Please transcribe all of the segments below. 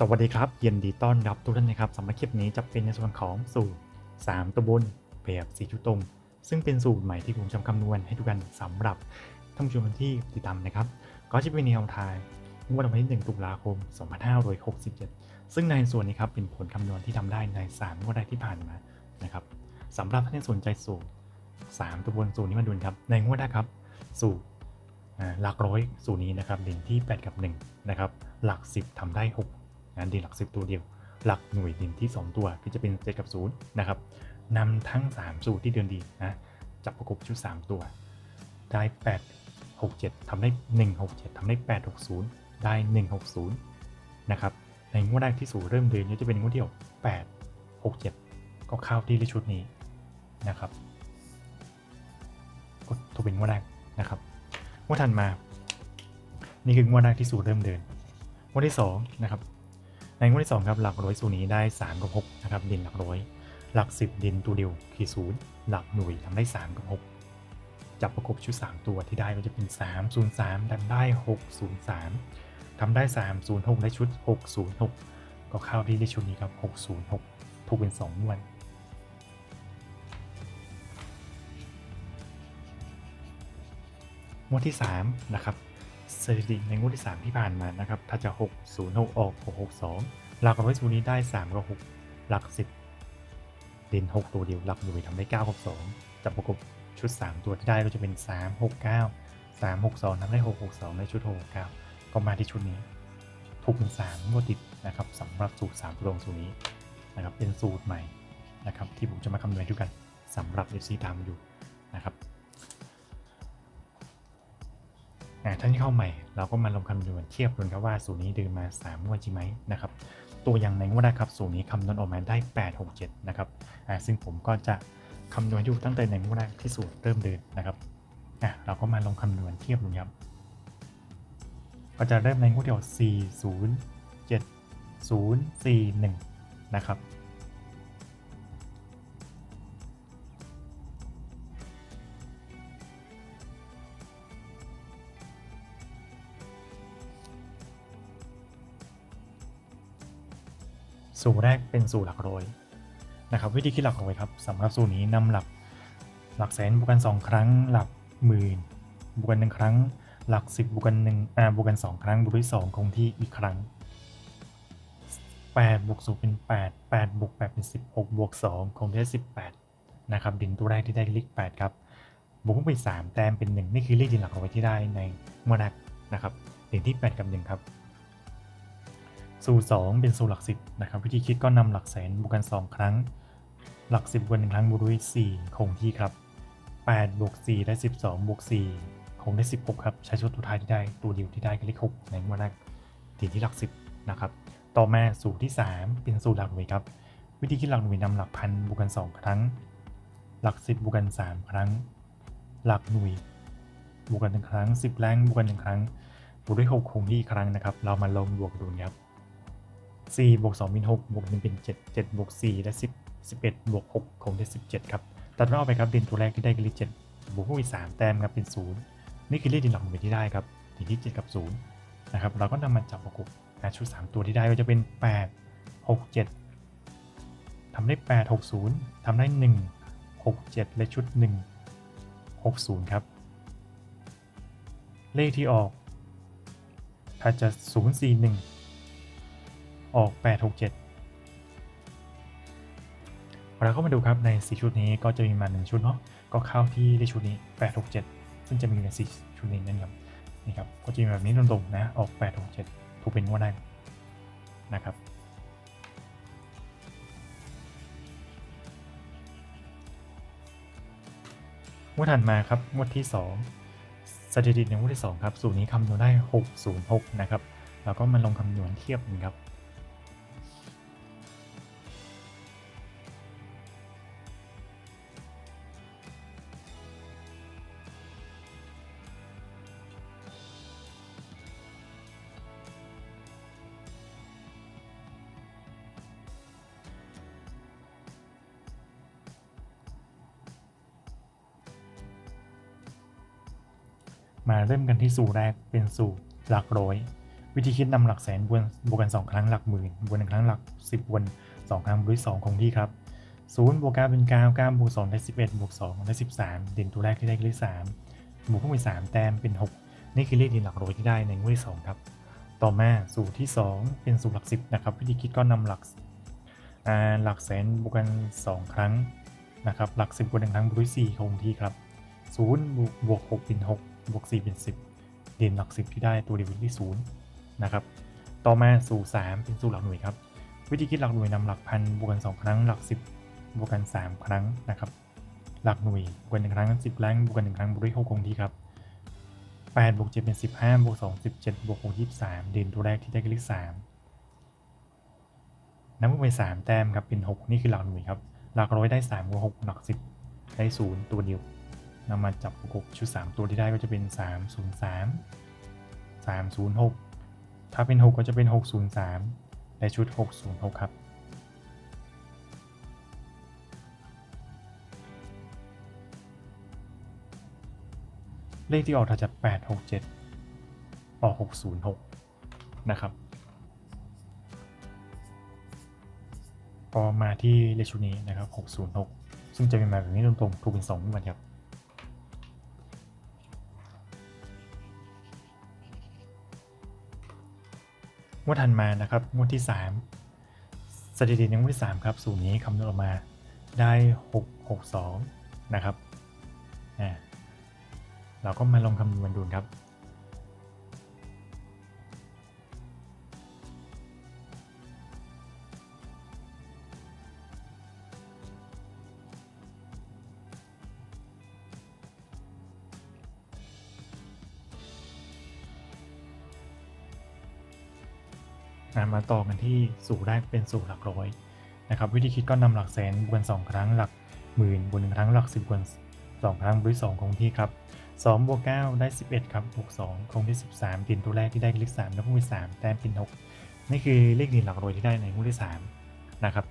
สวัสดีครับยินดีต้อนรับทุกท่านนะครับสำหรับคลิปนี้จะเป็นในส่วนของสูตร 3 ตัวบนแบบสีชุดตรงซึ่งเป็นสูตรใหม่ที่ผมจำคำนวณให้ทุกท่านสำหรับท่านผู้ชมที่ติดตามนะครับ ก็จะเป็นแนวทางงวดวันที่ 1 ตุลาคม 2567 ซึ่งในส่วนนี้ครับเป็นผลคำนวณที่ทำได้ใน3งวดแรกที่ผ่านมานะครับสำหรับท่านที่สนใจสูตร 3 ตัวบนสูตรนี้มาดูครับในงวดแรกครับสูตรหลักร้อยสูตรนี้นะครับเด่นที่ 8 กับ 1 นะครับ หลัก 10ทำได้ 6 นด่นหลัก 10 ตัวเดียว หลักหน่วยด่นที่ 2 ตัวก็จะเป็น7กับ0นะครับนำทั้ง 3 สูตรที่เดินดีนะจับประกบชุด 3 ตัว ได้ 8 6 7ทำได้ 1 6 7ทำได้ 8 6 0 ได้ 1 6 0นะครับในงวดแรกที่สูตรเริ่มเดินก็จะเป็นงวดเดียว 8 6 7 ก็เข้าที่เลขชุดนี้นะครับก็ถูกเป็นงวดแรกนะครับงวดถัดมา นี่คืองวดแรกที่สูตรเริ่มเดินงวดที่สองนะครับ ในงวดที่2ครับหลักร้อยสูนี้ได้ 3 กับ6นะครับด่นหลักร้อย หลัก 10ด่นตัวเดียวคือศูนย์หลักหน่วยทำได้ 3 กับ 6 จับประกบชุด 3 ตัวที่ได้ก็จะเป็น 3 0 3ดันได้ 6 0 3ทำได้ 3 0 6 ได้ชุด 6 0 6 ก็เข้าที่ได้ชุดนี้ครับ 6 0 6 ถูกเป็น2งวดงวดที่3นะครับ สถิติในงวดที่ 3 ที่ผ่านมานะครับ ถ้าจะ 6 0 6 ออก 6 6 2 หลักร้อยสูตรนี้ได้ 3 กับ 6 หลัก 10 เด่น 6 ตัวเดียว หลักหน่วยทำได้ 9 กับ2จับประกบชุด 3 ตัวที่ได้ก็จะเป็น 3 6 9 3 6 2ทำได้ 6 6 2ในชุด 6 9 ก็มาที่ชุดนี้ ถูกเป็น3งวดติดนะครับสำหรับสูตร 3 ตัวตรงสูตรนี้นะครับเป็นสูตรใหม่นะครับที่ผมจะมาคำนวณให้ดูกันสำหรับ FC ตามอยู่นะครับ ท่านที่เข้าใหม่เราก็มาลงคำนวณเทียบกันครับว่าสูตรนี้เดินมา3งวดจริงไหมนะครับตัวอย่างในงวดแรกครับสูตรนี้คำนวณออกมาได้ 8 6 7นะครับอ่าซึ่งผมก็จะคำนวณอยู่ตั้งแต่ในงวดแรกที่สูตรเริ่มเดินนะครับอะเราก็มาลงคำนวณเทียบดูครับก็จะเริ่มในงวดเดียว4 0 7 0 4 1นะครับ สูตรแรกเป็นสูตรหลักร้อยนะครับวิธีคิดหลักร้อยครับสำหรับสูตรนี้นำหลักหลักแสนบวกกัน 2 ครั้ง หลักหมื่นบวกกันหนึ่งครั้ง หลัก 10บวกกันหนึ่งอ่าบวกกัน2 ครั้งบวกด้วย2คงที่อีกครั้ง8บวก0เป็น 8 8บวก8เป็น 16บวก2คงที่ได้ 18นะครับดินตัวแรกที่ได้เลข8ครับบวกไป3แต้มเป็น 1 นี่คือเลขดินหลักร้อยที่ได้ในเมื่อแรกนะครับดินที่ 8 กับ 1 ครับ สูตร2เป็นสูตรหลักสิบนะครับวิธีคิดก็นำหลักแสนบวกกัน 2 ครั้ง หลัก 10บวกหนึ่งครั้งบวกด้วย4คงที่ครับ8บวก4ได้ 12บวก4คงได้ 16 ครับ ใช้ชุดตัวท้ายที่ได้ตัวเดียวที่ได้ก็เลข6ในงวดแรกทีที่หลัก 10นะครับต่อมาสูตรที่ 3 เป็นสูตรหลักหน่วยครับ วิธีคิดหลักหน่วยนำหลักพันบวกกัน 2 ครั้ง หลัก 10บวกกัน 3 ครั้ง หลักหน่วยบวกกันหนึ่งครั้ง 10แรงบวกกันหนึ่งครั้งบวกด้วย6คงที่ครั้งนะครับ เรามาลองบวกดูนครับ 4บวก2เป็น6บวก1เป็น7 7บวก4ได้10 11บวก6คงได้ 17 ครับ ตัดรอบไปครับด่นตัวแรกที่ได้คือเลข7บวกผู้อีก3แต้มครับเป็น 0 นี่คือเลขดินหลักหน่วยที่ได้ครับดินที่ 7 กับ 0 นะครับ เราก็นำมาจับประกบนะชุด 3 ตัวที่ได้ก็จะเป็น 8 6 7ทำได้ 8 6 0ทำได้ 1 6 7 และชุด 1 6 0 ครับ เลขที่ออกถ้าจะ 0 4 1 ออก 8 6 7เราก็มาดูครับใน 4 ชุดนี้ก็จะมีมา 1 ชุดเนาะก็เข้าที่ในชุดนี้ 8 6 7 ซึ่งจะมีใน 4 ชุดนี้นั่นครับนี่ครับก็จะมีแบบนี้ตรงๆนะออก 8 6 7 ถูกเป็นงว่าได้นะครับงวดถัดมาครับงวดที่ 2 สถิติในงวดที่ 2 ครับ สูตรนี้คำนวณได้ 606 นะครับเราก็มาลงคำนวณเทียบกันครับ มาเริ่มกันที่สูตรแรกเป็นสูตรหลักร้อย วิธีคิดนำหลักแสนบวกบวกกัน 2 ครั้งหลักหมื่นบวกหนึ่งครั้งหลัก 10บวก2ครั้งบวกด้วย2คงที่ครับ0บวก9เป็น9 9บวก2ได้11บเอ็ดบวก2ได้13เด่นตัวแรกที่ได้คือเลข3บวกเพิ่มไป3แต้มเป็น6นี่คือเลขเด่นหลักร้อยที่ได้ในงวดที่2ครับต่อมาสูตรที่ 2 เป็นสูตรหลัก10นะครับวิธีคิดก็นำหลักหลักแสนบวกกัน 2 ครั้งนะครับหลัก10บบวกหนึ่งครั้งบวกด้วย4คงที่ครับ0บวกบวก6เป็น6 บวก4เป็น 10 เด่นหลัก 10 ที่ได้ตัวเดียวที่0นะครับ ต่อมาสูตร3เป็นสูตรหลักหน่วยครับ วิธีคิดหลักหน่วยนำหลักพันบวกกัน 2 ครั้งหลัก 10 บวกกัน 3 ครั้งนะครับ หลักหน่วยบวกกันหนึ่งครั้ง10แรงบวกกันหนึ่งครั้งบวกด้วย6คงที่ครับ8บวก7เป็น15บวก2 17บวก6 23เด่นตัวแรกที่ได้คือเลข3นับไป3แต้มครับเป็น6นี่คือหลักหน่วยครับ หลักร้อยได้3บวก6หลัก10ได้0ตัวเดียว นำมาจับประกบชุด 3 ตัวที่ได้ก็จะเป็น 303 306 ถ้าเป็น 6 ก็จะเป็น 603ได้ชุด 606 ครับ เลขที่ออกถ้าจะ8 6 7 ออก 606 นะครับ พอมาที่เลขชุดนี้นะครับ 606 ซึ่งจะเป็นมาแบบนี้ตรงๆถูกเป็น2งวดครับ งวดถัดมานะครับงวดที่ 3 สถิติในงวดที่3ครับสูตรนี้คำนวณออกมาได้ 662 นะครับอ่าเราก็มาลองคำนวณดูครับ อะมาต่อกันที่สูตรแรกเป็นสูตรหลักร้อยนะครับวิธีคิดก็นำหลักแสนบวกสองครั้งหลักหมื่นบวกหนึ่งครั้งหลักสิบบวกสองครั้งบวกสองคงที่ครับสองบวกเก้าได้สิบเอ็ดครับบวกสองคงที่สิบสามด่นตัวแรกที่ได้เลขสามแล้วก็มีสามแต้มเป็นหกนี่คือเลขด่นหลักร้อยที่ได้ในงวดที่สามนะครับ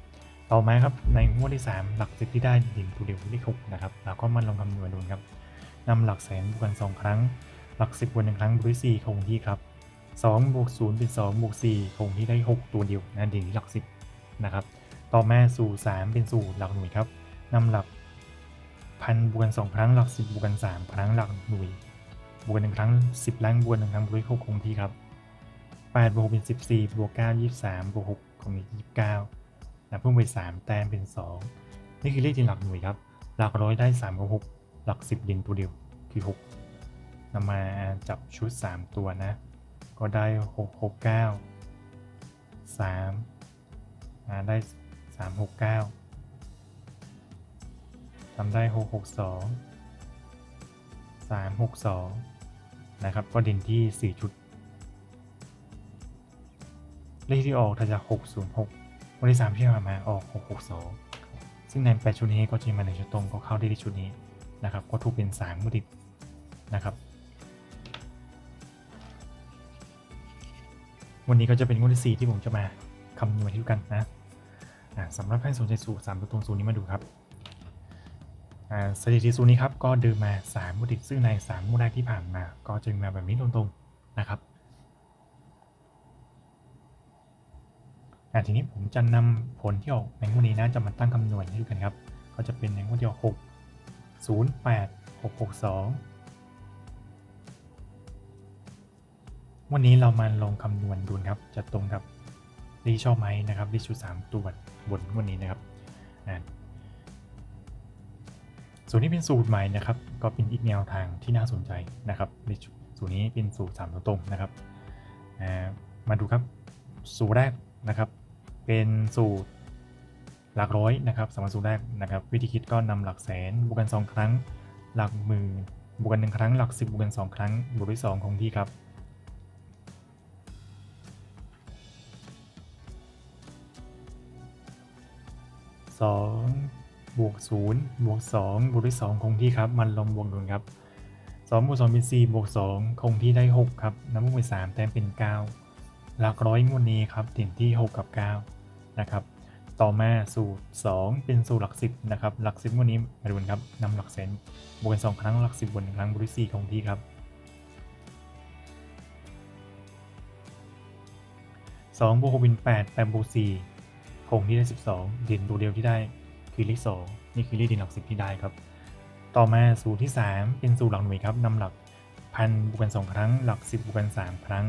ต่อมาครับในงวดที่สามหลักสิบที่ได้ด่นตัวเดียวคือเลขหกนะครับเราก็มาลองคำนวณดูครับนำหลักแสนบวกกันสองครั้ง หลักสิบบวกหนึ่งครั้งบวกสี่คงที่ครับ 2บวก0เป็น2บวก4คงที่ได้ 6 ตัวเดียวนะเด่นที่หลัก 10 นะครับ ต่อมาสู่ 3 เป็นสู่หลักหน่วยครับนำหลักพันบวกกัน2ครั้งหลัก 10บวกกัน3ครั้งหลักหน่วยบวกกัน1ครั้ง 10 ล้างบวก1ครั้งบวกด้วย6คงที่ครับ8บวกเป็น 14บวก9 23บวก6คงที่29นะเพิ่มไป 3 แต้มเป็น 2 นี่คือเลขที่หลักหน่วยครับ หลักร้อยได้3กับ6หลัก 10เด่นตัวเดียวคือ 6นำมาจับชุด 3 ตัวนะ ก็ได้หกหกเก้าสามได้สามหกเก้าทำได้หกหกสองสามหกสองนะครับ ก็ด่นที่สี่ชุด เลขที่ออกถ้าจะหกศูนย์หกวันที่สามที่ผ่านมาออกหกหกสองซึ่งในแปดชุดนี้ก็จะมาในชุดตรงก็เข้าได้ที่ชุดนี้นะครับ ก็ถูกเป็นสามมุดิดนะครับ วันนี้ก็จะเป็นงวดที่4ที่ผมจะมาคำนวณให้ดูกันนะสำหรับใครสนใจสูตร3ตัวตรงสูตรนี้มาดูครับสถิติสูตรนี้ครับก็เดินมา3งวดติดซึ่งใน3งวดแรกที่ผ่านมา ก็จะมาแบบนี้ตรงๆนะครับทีนี้ผมจะนำผลที่ออกในงวดนี้นะจะมาตั้งคำนวณให้ดูกันครับ ก็จะเป็นในงวดที่ออก6 0 8 6 6 2 วันนี้เรามาลองคำนวณดูครับ จะตรงกับที่ชอบไหมนะครับที่ชุด3ตัวบนวันนี้นะครับส่วนนี้เป็นสูตรใหม่นะครับ ก็เป็นอีกแนวทางที่น่าสนใจนะครับในสูตรนี้เป็นสูตร3ตัวตรงนะครับมาดูครับ สูตรแรกนะครับ เป็นสูตรหลักร้อยนะครับสำหรับสูตรแรกนะครับ วิธีคิดก็นำหลักแสนบวกกัน 2 ครั้ง หลักหมื่นบวกกัน1ครั้ง หลัก 10บวกกัน 2 ครั้งบวกด้วย2คงที่ครับ 2 บวก 0 บวก 2 บวกด้วย2คงที่ครับ มันลงบวกดูครับ 2 บวก 2 เป็น 4 บวก 2 คงที่ได้ 6 ครับ น้ำมูกเป็น 3 แต้มเป็น 9 หลักร้อยงวดนี้ครับเด่นที่ 6 กับ 9 นะครับ ต่อมาสูตร 2 เป็นสูตรหลัก 10 นะครับ หลัก 10งวดนี้มาดูนครับนำหลักเซนบวกกัน2ครั้งหลัก 10บวก1ครั้งบวกด้วย4คงที่ครับ2บวก6เป็น8 8บวก4 หงที่ได้ 12 ดินตัวเดียวที่ได้คือเลขสองนี่คือเลขดินหลักสิบที่ได้ครับ ต่อมาสูตรที่ 3 เป็นสูตรหลักหน่วยครับนำหลักพันบวกกัน2ครั้ง หลัก 10บวกกัน3ครั้ง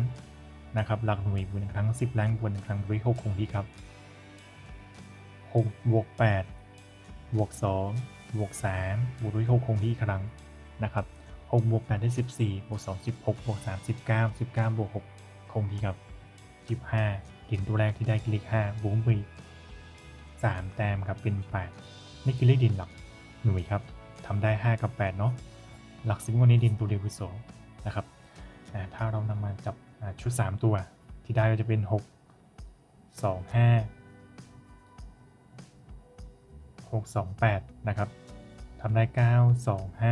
นะครับหลักหน่วยบวกหนึ่งครั้ง 10ล้งบวกหนึ่งครั้งด้วยหกคงที่ครับ6บวก8บวก2บวก3บวกด้วย6คงที่ครั้งนะครับ6บวก8ได้ 14บวก2 16บวก3 19 19บวก6คงที่ครับ15กินตัวแรกที่ได้คือเลข5บวกไปอีก 3 แต้มครับเป็น 8 นี่คือเลขดินหลักหน่วยครับทำได้ 5 กับ 8 เนาะหลักสิบวันนี้ดินตัวเดียวคือสนะครับถ้าเรานำมาจับชุด 3 ตัว ที่ได้ก็จะเป็น 6 2 5 6 2 8 นะครับทำได้ 9 2 5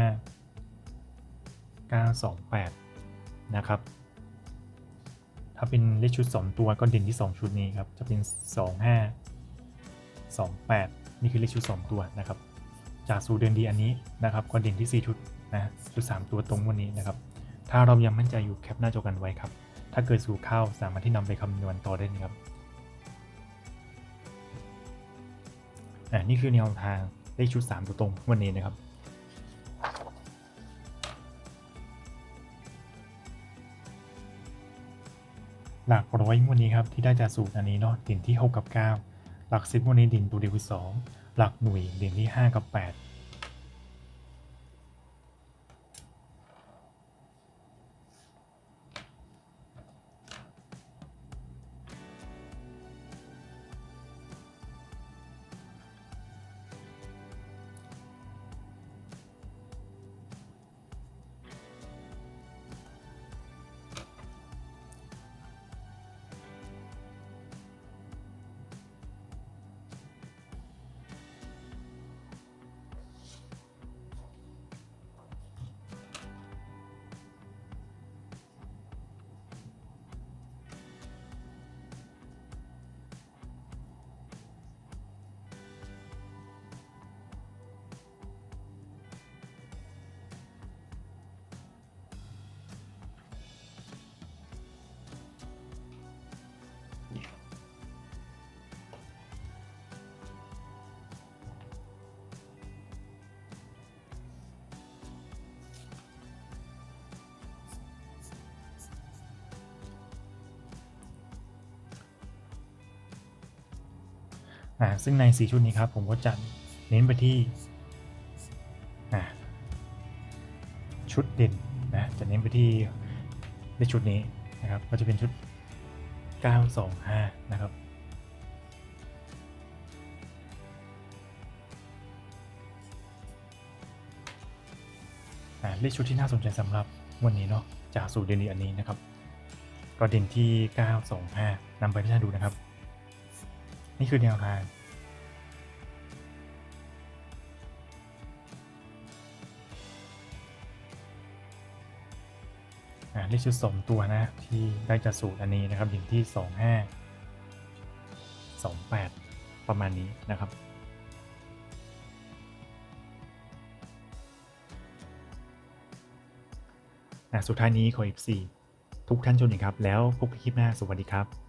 9 2 8 นะครับถ้าเป็นเลขชุด 2 ตัวก็ดินที่ 2 ชุดนี้ครับ จะเป็น 2 5 2 8 นี่คือเลขชุด 2 ตัวนะครับ จากสูตรเดินดีอันนี้นะครับก็เด่นที่ 4 ชุดนะชุด 3 ตัวตรงวันนี้นะครับ ถ้าเรายังมั่นใจอยู่แคปหน้าจอกันไว้ครับ ถ้าเกิดสูตรเข้าสามารถที่นำไปคำนวณต่อได้นะครับอ่านี่คือแนวทางเลขชุด 3 ตัวตรงวันนี้นะครับหลักร้อยวันนี้ครับที่ได้จากสูตรอันนี้เนาะเด่นที่ 6 กับ 9 หลักสิบวันนี้เด่นตัวเดียวคือ2หลักหน่วยเด่นที่ 5 กับ 8 ซึ่งใน 4 ชุดนี้ครับผมก็จะเน้นไปที่ชุดเด่นนะจะเน้นไปที่ในชุดนี้นะครับก็จะเป็นชุด 925 นะครับเลขชุดที่น่าสนใจสำหรับวันนี้เนาะจากสูตรเด่นดีอันนี้นะครับ ก็เด่นที่ 925นำไปพิจารณาดูนะครับ นี่คือแนวทางอ่าเลขชุดสองตัวนะที่ได้จากสูตรอันนี้นะครับอย่างที่ 25 28 ประมาณนี้นะครับอะสุดท้ายนี้ขออีก4ทุกท่านชมอีกครับ แล้วพบกันคลิปหน้า สวัสดีครับ